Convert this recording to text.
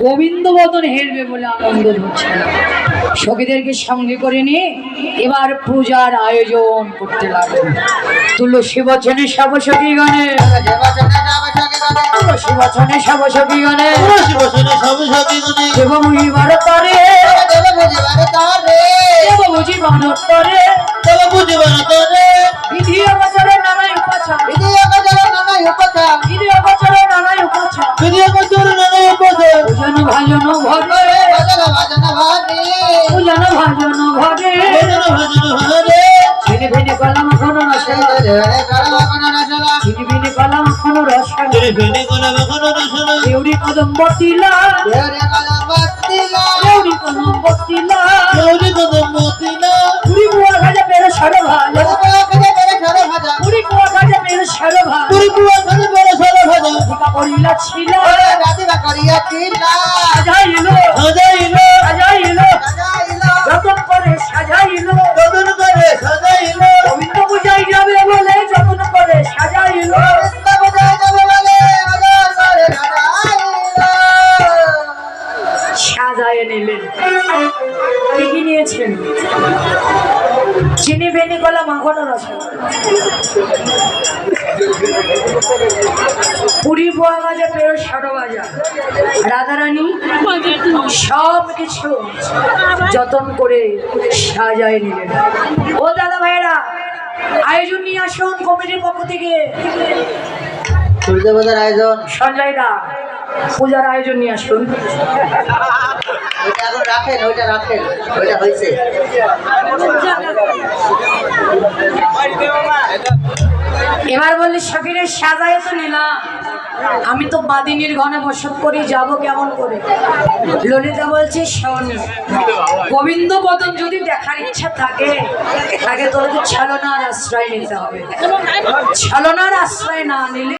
গোবিন্দ বদন হেরবে বলে আনন্দ হচ্ছে সখীদেরকে সঙ্গে করে নিয়ে এবার পূজার আয়োজন করতে লাগল। তুলসী বচনে সব সখী গণে। তুলসী বচনে সব সখী গণে দেব মুহিবার তরে দেব বুঝি বানর তরে বিধি উপাচার বিধি অবচরে নানাই উপাচার বুয়া ভাজা ছিল সাজাইলো। সাজাইলো। যতন করে সাজাইলো। গোবিন্দ পূজায় যাবে বলে যতন করে সাজাইলো। সাজায় নিলেন। কি কি নিয়েছেন চিনি ভেনি কলা মাখনো রসা পুরি পোয়া ভাজা পেরো সারো ভাজা রাধারানী সব কিছু যতন করে সাজায় নিলেন। ও দাদা ভাইরা আয়োজন নিয়ে আসুন কমিটির পক্ষ থেকে। সূর্যপদের আয়োজন। সঞ্জয় দা পূজার আয়োজন নিয়ে আসুন। ওইটা এখন রাখেন ওইটা রাখেন ওইটা হয়েছে। এবার বললি সকিরের সাজায় তো নিলাম। আমি তো বাদিনীর ঘনে বসত করি যাব কেমন করে? ললিতা বলছে শোন। গোবিন্দ বদন যদি দেখার ইচ্ছা থাকে, তাকে তোর ছালনার আশ্রয় নিতে হবে। ছালনার আশ্রয় না নিলে